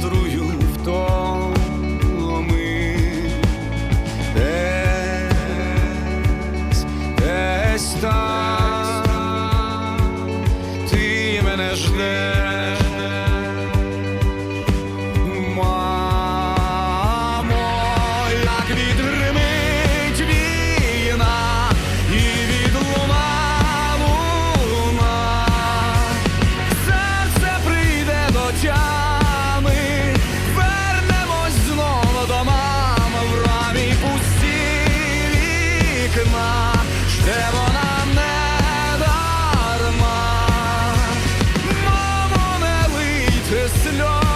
мудрую втоми, десь, десь там ти мене ждеш. Listen